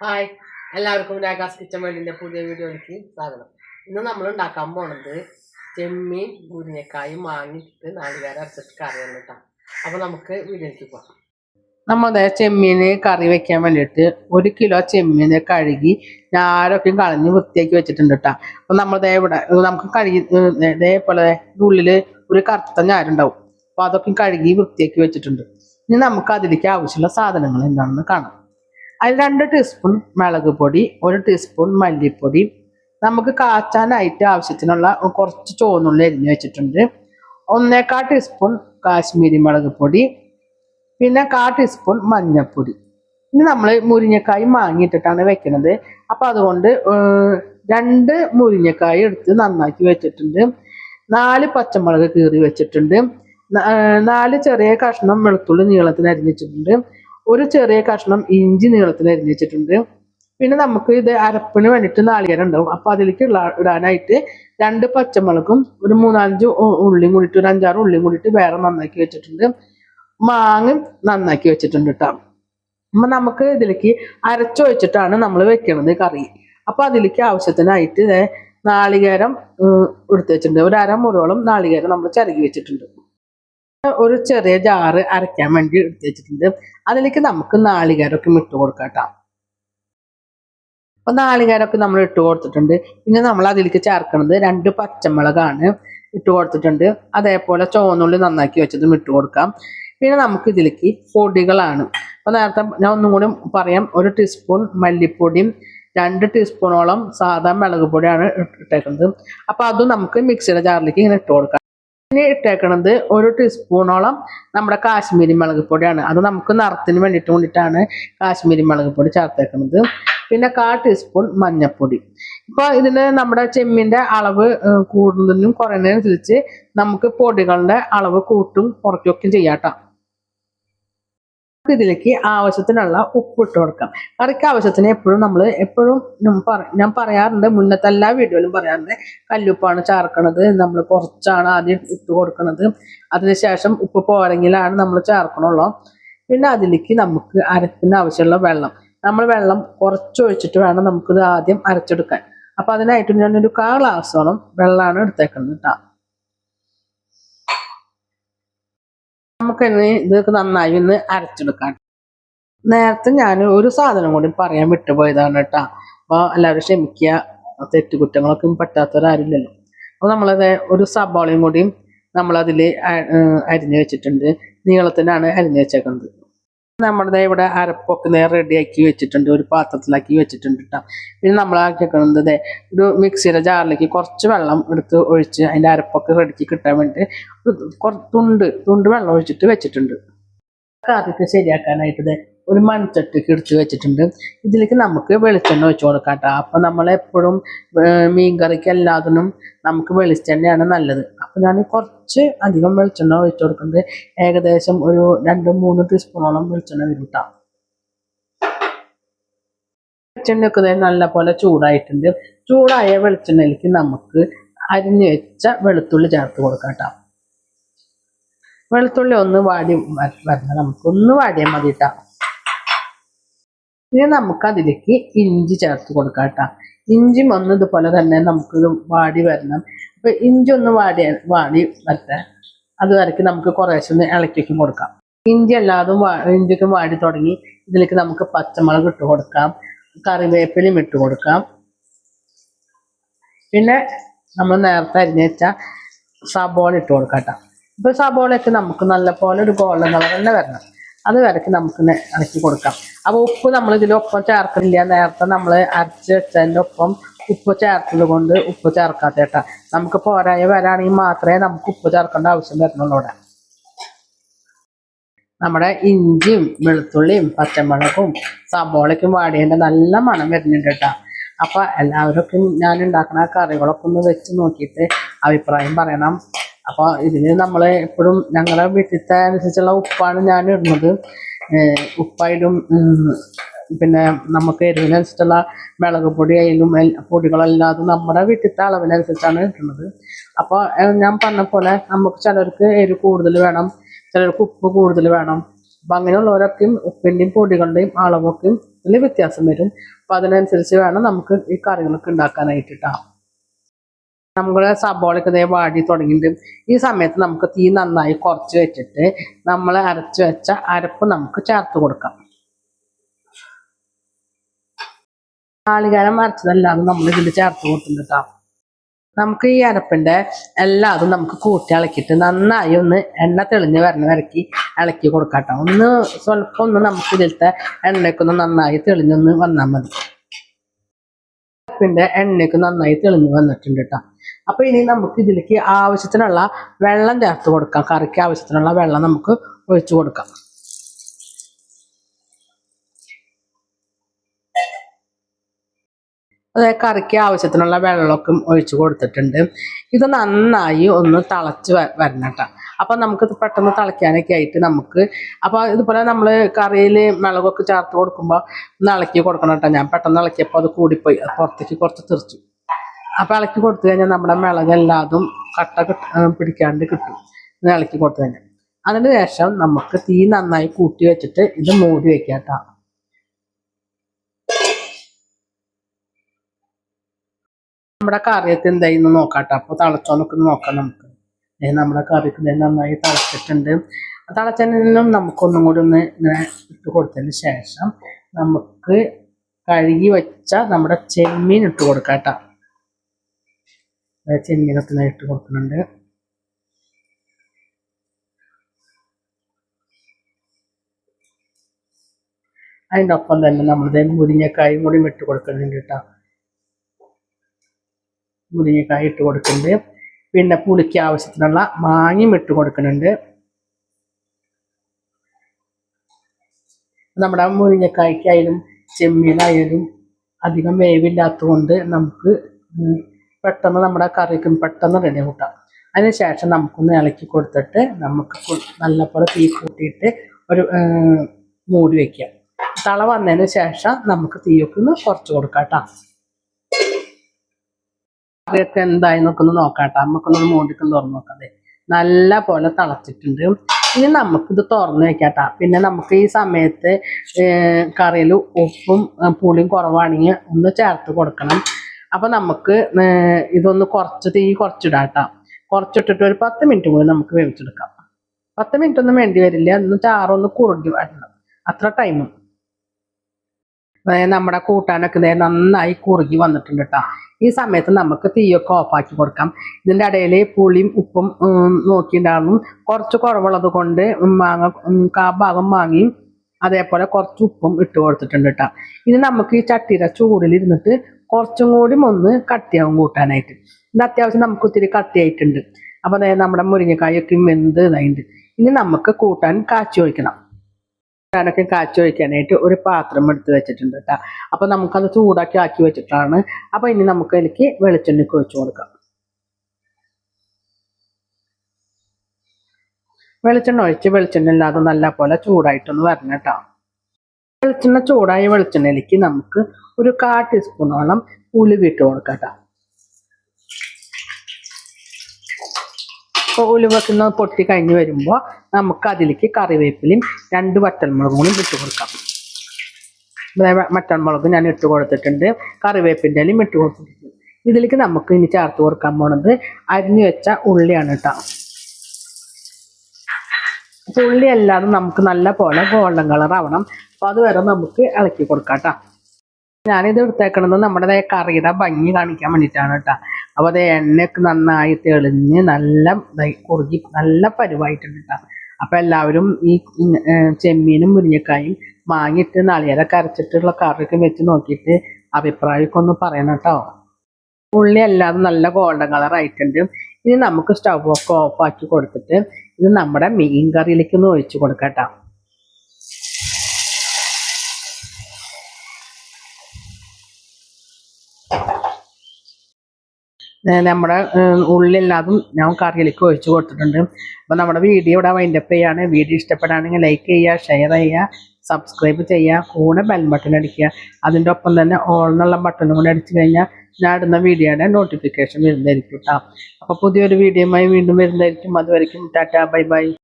Hi. എല്ലാവർക്കും ragas kitchen വേൾഡിന്റെ പുതിയ വീഡിയോയിലേക്ക് സ്വാഗതം. ഇന്ന് നമ്മൾ ഉണ്ടാക്കാൻ പോണത് ചെമ്മീൻ മുരിങ്ങക്കായും വാങ്ങിയിട്ട് നാളികേരം അരച്ചിട്ട് കറിയാണ് കേട്ടോ. അപ്പോൾ നമുക്ക് വീഡിയോയിലേക്ക് പോകാം. നമ്മുടെ ചെമ്മീന് കറി വെക്കാൻ വേണ്ടിയിട്ട് ഒരു കിലോ ചെമ്മീന് കഴുകി ഞാരൊക്കെ കളഞ്ഞ് വൃത്തിയാക്കി വെച്ചിട്ടുണ്ട് കേട്ടോ. അപ്പോൾ നമ്മൾ ഇവിടെ നമുക്ക് കഴുകി ഇതേപോലെ ഉള്ളിൽ ഒരു കറുത്ത ഞാരുണ്ടാവും. അപ്പോൾ അതൊക്കെ കഴുകി വൃത്തിയാക്കി വെച്ചിട്ടുണ്ട്. ഇനി നമുക്ക് അതിലേക്ക് ആവശ്യമുള്ള സാധനങ്ങൾ എന്താണെന്ന് കാണാം. അതിൽ രണ്ട് ടീസ്പൂൺ മുളക് പൊടി ഒരു ടീസ്പൂൺ മല്ലിപ്പൊടി. നമുക്ക് കാച്ചാനായിട്ട് ആവശ്യത്തിനുള്ള കുറച്ച് ചുവന്നുള്ളി അരിഞ്ഞ് വെച്ചിട്ടുണ്ട്. ഒന്നേക്കാൾ ടീസ്പൂൺ കാശ്മീരി മുളക് പൊടി പിന്നെ കാ ടീസ്പൂൺ മഞ്ഞൾപ്പൊടി ഇനി നമ്മൾ മുരിങ്ങക്കായ് മാങ്ങിയിട്ടിട്ടാണ് വെക്കുന്നത് അപ്പോൾ അതുകൊണ്ട് രണ്ട് മുരിങ്ങക്കായ് എടുത്ത് നന്നാക്കി വെച്ചിട്ടുണ്ട്. നാല് പച്ചമുളക് കീറി വെച്ചിട്ടുണ്ട്. നാല് ചെറിയ കഷ്ണം വെളുത്തുള്ളി നീളത്തിന് അരിഞ്ഞിട്ടുണ്ട്. ഒരു ചെറിയ കഷ്ണം ഇഞ്ചി നീളത്തിൽ അരിഞ്ഞ് വെച്ചിട്ടുണ്ട് പിന്നെ നമുക്ക് ഇത് അരപ്പിന് വേണ്ടിയിട്ട് നാളികേരം ഉണ്ടാവും. അപ്പൊ അതിലേക്ക് ഇടാനായിട്ട് രണ്ട് പച്ചമുളകും ഒരു മൂന്നാലഞ്ച് ഉള്ളിയും കൂടിയിട്ട് ഒരു അഞ്ചാറ് ഉള്ളിയും കൂടിയിട്ട് വേറെ നന്നാക്കി വെച്ചിട്ടുണ്ട്. മാങ്ങ നന്നാക്കി വെച്ചിട്ടുണ്ട് കേട്ടോ അപ്പൊ നമുക്ക് ഇതിലേക്ക് അരച്ചൊഴിച്ചിട്ടാണ് നമ്മൾ വെക്കണത് കറി. അപ്പൊ അതിലേക്ക് ആവശ്യത്തിനായിട്ട് നാളികേരം എടുത്ത് വെച്ചിട്ടുണ്ട്. ഒരു അരമുറോളം നാളികേരം നമ്മൾ ചരകി വെച്ചിട്ടുണ്ട്. ഒരു ചെറിയ ജാറ് അരയ്ക്കാൻ വേണ്ടി എടുത്ത് വെച്ചിട്ടുണ്ട്. അതിലേക്ക് നമുക്ക് നാളികേരമൊക്കെ ഇട്ട് കൊടുക്കാം അപ്പൊ നാളികേരമൊക്കെ നമ്മൾ ഇട്ട് കൊടുത്തിട്ടുണ്ട്. പിന്നെ നമ്മൾ അതിലേക്ക് ചേർക്കുന്നത് രണ്ട് പച്ചമുളകാണ് ഇട്ട് കൊടുത്തിട്ടുണ്ട്. അതേപോലെ ചോന്നുള്ളി നന്നാക്കി വെച്ചതും ഇട്ട് കൊടുക്കാം. പിന്നെ നമുക്ക് ഇതിലേക്ക് പൊടികളാണ്. അപ്പൊ നേരത്തെ ഞാൻ ഒന്നും കൂടി പറയാം. ഒരു ടീസ്പൂൺ മല്ലിപ്പൊടിയും രണ്ട് ടീസ്പൂണോളം സാധാ മുളക് പൊടിയാണ് ഇട്ടേക്കുന്നത്. അപ്പൊ അതും നമുക്ക് മിക്സിയുടെ ജാറിലേക്ക് ഇങ്ങനെ ഇട്ട് കൊടുക്കാം. ഇനി ഇട്ടേക്കണത് ഒരു ടീസ്പൂണോളം നമ്മുടെ കാശ്മീരി മുളക് പൊടിയാണ്. അത് നമുക്ക് നിറത്തിന് വേണ്ടിയിട്ട് വേണ്ടിയിട്ടാണ് കാശ്മീരി മുളക് പൊടി ചേർത്തേക്കുന്നത് പിന്നെ കാ ടീസ്പൂൺ മഞ്ഞൾപ്പൊടി ഇപ്പൊ ഇതിന് നമ്മുടെ ചെമ്മിന്റെ അളവ് കൂടുന്നതിനും കുറയുന്നതിനനുസരിച്ച് നമുക്ക് പൊടികളുടെ അളവ് കൂട്ടും കുറയ്ക്കുകയൊക്കെ ചെയ്യാട്ടോ ഇതിലേക്ക് ആവശ്യത്തിനുള്ള ഉപ്പ് ഇട്ട് കൊടുക്കാം. കറിക്ക് ആവശ്യത്തിന് എപ്പോഴും നമ്മൾ എപ്പോഴും ഞാൻ പറയാറുണ്ട് മുന്നത്തെ എല്ലാ വീഡിയോയിലും പറയാറുണ്ട് കല്ലുപ്പാണ് ചേർക്കണത് നമ്മൾ കുറച്ചാണ് ആദ്യം ഇട്ട് കൊടുക്കണത്. അതിനുശേഷം ഉപ്പ് പോരെങ്കിലാണ് നമ്മൾ ചേർക്കണുള്ളൂ. പിന്നെ അതിലേക്ക് നമുക്ക് അരപ്പിന് ആവശ്യമുള്ള വെള്ളം. നമ്മൾ വെള്ളം കുറച്ചൊഴിച്ചിട്ട് വേണം നമുക്കിത് ആദ്യം അരച്ചെടുക്കാൻ. അപ്പം അതിനായിട്ട് ഞാനൊരു കാ ഗ്ലാസോളം വെള്ളമാണ് എടുത്തേക്കുന്നത് കേട്ടോ നമുക്കിനി ഇതൊക്കെ നന്നായി ഒന്ന് അരച്ചെടുക്കാം നേരത്തെ ഞാൻ ഒരു സാധനം കൂടി പറയാൻ വിട്ടുപോയതാണ് കേട്ടോ. അപ്പോൾ എല്ലാവരും ക്ഷമിക്കുക. തെറ്റുകുറ്റങ്ങളൊക്കെ പറ്റാത്തവരാരില്ലല്ലോ. അപ്പോൾ നമ്മളത് ഒരു സബോളയും കൂടിയും നമ്മളതിൽ അരിഞ്ഞു വെച്ചിട്ടുണ്ട്. നീളത്തിനാണ് അരിഞ്ഞു വെച്ചേക്കുന്നത് നമ്മുടെ ഇവിടെ അരപ്പൊക്കെ നേരെ റെഡിയാക്കി വെച്ചിട്ടുണ്ട് ഒരു പാത്രത്തിലാക്കി വെച്ചിട്ടുണ്ട് കേട്ടോ പിന്നെ നമ്മൾ ആക്കിക്കുന്നത് ദേ ഒരു മിക്സിയുടെ ജാറിലേക്ക് കുറച്ച് വെള്ളം എടുത്ത് ഒഴിച്ച് അതിന്റെ അരപ്പൊക്കെ റെഡിക്ക് കിട്ടാൻ വേണ്ടി തുണ്ട് തുണ്ട് വെള്ളം ഒഴിച്ചിട്ട് വെച്ചിട്ടുണ്ട്. ആദ്യത്തെ ശരിയാക്കാനായിട്ട് ഒരു മൺചട്ടിക്ക് എടുത്ത് വെച്ചിട്ടുണ്ട്. ഇതിലേക്ക് നമുക്ക് വെളിച്ചെണ്ണ ഒഴിച്ചു കൊടുക്കാം കേട്ടോ അപ്പം നമ്മളെപ്പോഴും മീൻ കറിക്ക് എല്ലാത്തിനും നമുക്ക് വെളിച്ചെണ്ണയാണ് നല്ലത്. അപ്പം ഞാൻ കുറച്ച് അധികം വെളിച്ചെണ്ണ ഒഴിച്ചു കൊടുക്കുന്നുണ്ട് ഏകദേശം ഒരു രണ്ട് മൂന്ന് ടീസ്പൂണോളം വെളിച്ചെണ്ണ വരും കേട്ടോ വെളിച്ചെണ്ണയൊക്കെ നല്ല പോലെ ചൂടായിട്ടുണ്ട്. ചൂടായ വെളിച്ചെണ്ണയിലേക്ക് നമുക്ക് അരിഞ്ഞു വെച്ച വെളുത്തുള്ളി ചേർത്ത് കൊടുക്കാം കേട്ടോ വെളുത്തുള്ളി ഒന്ന് വാടി വരണം. നമുക്ക് ഒന്ന് വാടിയാൽ മതി കേട്ടോ ഇനി നമുക്ക് അതിലേക്ക് ഇഞ്ചി ചേർത്ത് കൊടുക്കാം കേട്ടോ ഇഞ്ചി വന്ന് ഇതുപോലെ തന്നെ നമുക്ക് വാടി വരണം. അപ്പൊ ഇഞ്ചി ഒന്ന് വാടി വാടി വരട്ടെ. അത് വരയ്ക്ക് നമുക്ക് കുറേശ്ശെ ഒന്ന് ഇളക്കി കൊടുക്കാം. ഇഞ്ചി എല്ലാതും ഇഞ്ചിക്കും വാടി തുടങ്ങി ഇതിലേക്ക് നമുക്ക് പച്ചമുളക് ഇട്ട് കൊടുക്കാം. കറിവേപ്പിലയും ഇട്ട് കൊടുക്കാം. പിന്നെ നമ്മൾ നേരത്തെ അരിഞ്ഞ് വെച്ച സബോള ഇട്ട് കൊടുക്കാം കേട്ടോ ഇപ്പൊ സബോളയൊക്കെ നമുക്ക് നല്ല പോലെ ഒരു ഗോൾഡൻ കളർ തന്നെ വരണം. അത് വരയ്ക്ക് നമുക്ക് ഇളക്കി കൊടുക്കാം. അപ്പോൾ ഉപ്പ് നമ്മൾ ഇതിലൊപ്പം ചേർക്കുന്നില്ല നേരത്തെ നമ്മൾ അരച്ച് വെച്ചതിന്റെ ഒപ്പം ഉപ്പ് ചേർത്തത് കൊണ്ട് ഉപ്പ് ചേർക്കാത്ത കേട്ടാ. നമുക്ക് പോരായ വരാണെങ്കിൽ മാത്രമേ നമുക്ക് ഉപ്പ് ചേർക്കേണ്ട ആവശ്യം വരുന്നുള്ളൂ ഇവിടെ നമ്മുടെ ഇഞ്ചിയും വെളുത്തുള്ളിയും പച്ചമുളകും സബോളയ്ക്കും വാടിയതിന്റെ നല്ല മണം വരുന്നുണ്ട് കേട്ടോ. അപ്പം എല്ലാവരൊക്കെ ഞാൻ ഉണ്ടാക്കുന്ന കറികളൊക്കെ ഒന്ന് വെച്ച് നോക്കിയിട്ട് അഭിപ്രായം പറയണം. അപ്പോൾ ഇതിന് നമ്മൾ എപ്പോഴും ഞങ്ങളുടെ വീട്ടിലത്തെ അനുസരിച്ചുള്ള ഉപ്പാണ് ഞാൻ ഇടുന്നത്. ഉപ്പായാലും പിന്നെ നമുക്ക് എരിവിനനുസരിച്ചുള്ള മുളക് പൊടി എൽ- പൊടികളല്ലാതെ നമ്മുടെ വീട്ടിലത്തെ അളവിനനുസരിച്ചാണ് കിട്ടുന്നത് അപ്പോൾ ഞാൻ പറഞ്ഞ പോലെ നമുക്ക് ചിലർക്ക് എരിവ് കൂടുതൽ വേണം ചിലർക്ക് ഉപ്പ് കൂടുതൽ വേണം. അപ്പം അങ്ങനെയുള്ളവരൊക്കെയും ഉപ്പിന്റെയും പൊടികളുടെയും അളവൊക്കെയും ഇതിൽ വ്യത്യാസം വരും. അപ്പം അതിനനുസരിച്ച് വേണം നമുക്ക് ഈ കറികളൊക്കെ ഉണ്ടാക്കാനായിട്ട് കേട്ടോ നമ്മുടെ സബോളൊക്കെ ഇതേ വാടി തുടങ്ങിയിട്ടുണ്ട് ഈ സമയത്ത് നമുക്ക് തീ നന്നായി കുറച്ച് വെച്ചിട്ട് നമ്മൾ അരച്ച് വെച്ച അരപ്പ് നമുക്ക് ചേർത്ത് കൊടുക്കാം. നാളികേരം അരച്ചതല്ലാതെ നമ്മൾ ഇതിൽ ചേർത്ത് കൊടുത്തിട്ടുണ്ട് കേട്ടോ നമുക്ക് ഈ അരപ്പിന്റെ എല്ലാതും നമുക്ക് കൂട്ടി ഇളക്കിയിട്ട് നന്നായി ഒന്ന് എണ്ണ തെളിഞ്ഞ് വരണ വരക്കി ഇളക്കി കൊടുക്കാം കേട്ടോ ഒന്ന് സ്വല്പം ഒന്ന് നമുക്ക് ഇതിലത്തെ എണ്ണയ്ക്ക് ഒന്ന് നന്നായി തെളിഞ്ഞൊന്ന് വന്നാൽ മതി. അരപ്പിന്റെ എണ്ണയ്ക്ക് നന്നായി തെളിഞ്ഞ് വന്നിട്ടുണ്ട് കേട്ടോ അപ്പൊ ഇനി നമുക്ക് ഇതിലേക്ക് ആവശ്യത്തിനുള്ള വെള്ളം ചേർത്ത് കൊടുക്കാം. കറിക്ക് ആവശ്യത്തിനുള്ള വെള്ളം നമുക്ക് ഒഴിച്ചു കൊടുക്കാം. അതായത് കറിക്ക് ആവശ്യത്തിനുള്ള വെള്ളമൊക്കെ ഒഴിച്ചു കൊടുത്തിട്ടുണ്ട്. ഇത് നന്നായി ഒന്ന് തിളച്ച് വരണം കേട്ടോ അപ്പം നമുക്ക് പെട്ടെന്ന് തിളയ്ക്കാനൊക്കെ ആയിട്ട് നമുക്ക് അപ്പോൾ ഇതുപോലെ നമ്മൾ കറിയിൽ മുളകൊക്കെ ചേർത്ത് കൊടുക്കുമ്പോൾ ഒന്ന് ഇളക്കി കൊടുക്കണം കേട്ടോ ഞാൻ പെട്ടെന്ന് ഇളക്കിയപ്പോൾ അത് കൂടിപ്പോയി. അത് പുറത്തേക്ക് കുറച്ച് തെറിച്ചു. അപ്പോൾ ഇളക്കി കൊടുത്തു കഴിഞ്ഞാൽ നമ്മുടെ മുളകെല്ലാതും കട്ട പിടിക്കാണ്ട് കിട്ടും. ഇത് ഇളക്കി കൊടുത്തു കഴിഞ്ഞാൽ. അതിന് ശേഷം നമുക്ക് തീ നന്നായി കൂട്ടി വെച്ചിട്ട് ഇത് മൂടി വെക്കാം നമ്മുടെ കറിയൊക്കെ എന്തായിരുന്നു നോക്കാട്ടോ അപ്പോൾ തിളച്ചോന്നൊക്കെ നോക്കാം നമുക്ക്. നമ്മുടെ കറിയൊക്കെ നന്നായി തിളച്ചിട്ടുണ്ട്. തിളച്ചതിനും നമുക്കൊന്നും കൂടി ഒന്ന് ഇങ്ങനെ ഇട്ട് കൊടുത്തതിന് ശേഷം നമുക്ക് കഴുകി വെച്ച നമ്മുടെ ചെമ്മീൻ ഇട്ട് കൊടുക്കാം കേട്ടോ. ചെമ്മീനൊക്കെ ഇട്ട് കൊടുക്കുന്നുണ്ട്. അതിന്റെ ഒപ്പം തന്നെ നമ്മളിത് മുരിങ്ങക്കായും കൂടി ഇട്ട് കൊടുക്കുന്നുണ്ട് കേട്ടോ. മുരിങ്ങക്കായ ഇട്ട് കൊടുക്കുന്നുണ്ട്. പിന്നെ പുളിക്ക് ആവശ്യത്തിനുള്ള മാങ്ങയും ഇട്ട് കൊടുക്കുന്നുണ്ട്. നമ്മുടെ മുരിങ്ങക്കായ്ക്കായാലും ചെമ്മീനായാലും അധികം വേവില്ലാത്തത് കൊണ്ട് നമുക്ക് പെട്ടെന്ന് നമ്മുടെ കറിക്കും പെട്ടെന്ന് റെഡി കൂട്ടാം അതിന് ശേഷം നമുക്കൊന്ന് ഇളക്കി കൊടുത്തിട്ട് നമുക്ക് നല്ലപോലെ തീ കൂട്ടിയിട്ട് ഒരു മൂടി വയ്ക്കാം തള വന്നതിന് ശേഷം നമുക്ക് തീയൊക്കെ ഒന്ന് കുറച്ച് കൊടുക്കാം കേട്ടോ കറിയൊക്കെ എന്തായി നോക്കൊന്ന് നോക്കാട്ടോ. നമുക്കൊന്ന് മൂടിക്കൊന്ന് തുറന്ന് നോക്കാതെ നല്ല പോലെ തിളച്ചിട്ടുണ്ട്. ഇനി നമുക്കിത് തുറന്ന് വെക്കാട്ടാ. പിന്നെ നമുക്ക് ഈ സമയത്ത് കറിയിൽ ഉപ്പും പുളിയും കുറവാണെങ്കിൽ ഒന്ന് ചേർത്ത് കൊടുക്കണം. അപ്പം നമുക്ക് ഇതൊന്ന് കുറച്ച് തീ കുറച്ചിടാട്ടാം കുറച്ചിട്ടിട്ട് ഒരു പത്ത് മിനിറ്റ് കൂടി നമുക്ക് വേവിച്ചെടുക്കാം. പത്ത് മിനിറ്റ് ഒന്നും വേണ്ടി വരില്ല. ഒന്ന് ചാറൊന്ന് കുറുകി വരണം. അത്ര ടൈമും നമ്മുടെ കൂട്ടാനൊക്കെ നന്നായി കുറുകി വന്നിട്ടുണ്ട് കേട്ടോ. ഈ സമയത്ത് നമുക്ക് തീയൊക്കെ ഓഫാക്കി കൊടുക്കാം. ഇതിന്റെ ഇടയിൽ പുളിയും ഉപ്പും നോക്കിയിട്ടുണ്ടാകും കുറച്ച് കുറവുള്ളത് കൊണ്ട് മാങ്ങ കാ ഭാഗം മാങ്ങിയും അതേപോലെ കുറച്ച് ഉപ്പും ഇട്ട് കൊടുത്തിട്ടുണ്ട് കേട്ടോ. ഇനി നമുക്ക് ഈ ചട്ടിയുടെ ചൂടിൽ ഇരുന്നിട്ട് കുറച്ചും കൂടി ഒന്ന് കട്ടിയാവും കൂട്ടാനായിട്ട്. ഇത് അത്യാവശ്യം നമുക്ക് ഒത്തിരി കട്ടിയായിട്ടുണ്ട്. അപ്പോൾ അതായത് നമ്മുടെ മുരിങ്ങക്കായൊക്കെ വെന്ത് ഇതായിട്ട് ഇനി നമുക്ക് കൂട്ടാൻ കാച്ചി ഒഴിക്കണം. കൂട്ടാനൊക്കെ കാച്ചി ഒഴിക്കാനായിട്ട് ഒരു പാത്രം എടുത്ത് വെച്ചിട്ടുണ്ട് കേട്ടോ അപ്പോൾ നമുക്കത് ചൂടാക്കി ആക്കി വെച്ചിട്ടാണ്. അപ്പോൾ ഇനി നമുക്ക് അതിലേക്ക് വെളിച്ചെണ്ണയ്ക്ക് ഒഴിച്ചു കൊടുക്കാം. വെളിച്ചെണ്ണ ഒഴിച്ച് വെളിച്ചെണ്ണ ഇല്ലാതെ നല്ല പോലെ ചൂടായിട്ടൊന്ന് വരണം കേട്ടോ വെളിച്ചെണ്ണ ചൂടായ വെളിച്ചെണ്ണയിലേക്ക് നമുക്ക് ഒരു കാ ടീസ്പൂണോളം ഉലുവ ഇട്ട് കൊടുക്കാം കേട്ടോ ഒന്ന് പൊട്ടി കഴിഞ്ഞ് വരുമ്പോൾ നമുക്ക് അതിലേക്ക് കറിവേപ്പിലയും രണ്ട് വറ്റൽമുളകും കൂടി ഇട്ട് കൊടുക്കാം. മറ്റൻമുളകും ഞാൻ ഇട്ട് കൊടുത്തിട്ടുണ്ട്. കറിവേപ്പിന്റെ ഇട്ട് കൊടുത്തിട്ടുണ്ട്. ഇതിലേക്ക് നമുക്ക് ഇനി ചേർത്ത് കൊടുക്കാൻ പോണത് അരിഞ്ഞു വെച്ച ഉള്ളിയാണ് കേട്ടോ ഉള്ളി അല്ലാതെ നമുക്ക് നല്ല പോലെ ഗോൾഡൻ കളർ ആവണം. അപ്പോൾ അത് വരെ നമുക്ക് ഇളക്കി കൊടുക്കാം കേട്ടോ ഞാനിത് എടുത്തേക്കണത് നമ്മുടെ കറിയുടെ ഭംഗി കാണിക്കാൻ വേണ്ടിയിട്ടാണ് കേട്ടോ അപ്പോൾ അത് എണ്ണയൊക്കെ നന്നായി തെളിഞ്ഞ് നല്ല കുറുകി നല്ല പരുവായിട്ടുണ്ട് കേട്ടോ അപ്പോൾ എല്ലാവരും ഈ ചെമ്മീനും മുരിങ്ങക്കായും മാങ്ങിയിട്ട് നളിയല കരച്ചിട്ടുള്ള കറിയൊക്കെ വെച്ച് നോക്കിയിട്ട് അഭിപ്രായമൊക്കെ ഒന്ന് പറയണം കേട്ടോ ഉള്ളി അല്ലാതെ നല്ല ഗോൾഡൻ കളർ ആയിട്ടുണ്ട്. ഇനി നമുക്ക് സ്റ്റവ് ഒക്കെ ഓഫ് ആക്കി കൊടുത്തിട്ട് ഇത് നമ്മുടെ മീൻ കറിയിലേക്ക് ഒന്ന് ഒഴിച്ച് കൊടുക്കട്ട കേട്ടോ. നമ്മുടെ ഉള്ളി ഉള്ളില്ലാതും ഞാൻ കറിയിലേക്ക് ഒഴിച്ചു കൊടുത്തിട്ടുണ്ട്. അപ്പോൾ നമ്മുടെ വീഡിയോ ഇവിടെ വൈൻഡപ്പ് ചെയ്യാണ്. വീഡിയോ ഇഷ്ടപ്പെടുകയാണെങ്കിൽ ലൈക്ക് ചെയ്യുക ഷെയർ ചെയ്യുക സബ്സ്ക്രൈബ് ചെയ്യുക കൂടെ ബെൽ ബട്ടൺ അടിക്കുക. അതിന്റെ ഒപ്പം തന്നെ ഓൾ എന്നുള്ള ബട്ടണും കൂടെ അടിച്ചു കഴിഞ്ഞാൽ ഞാൻ ഇടുന്ന വീഡിയോയുടെ നോട്ടിഫിക്കേഷൻ വരുന്നതായിരിക്കും കേട്ടോ അപ്പോൾ പുതിയൊരു വീഡിയോയുമായി വീണ്ടും വരുന്നതായിരിക്കും. അതുവരയ്ക്കും ടാറ്റാ ബൈ ബൈ.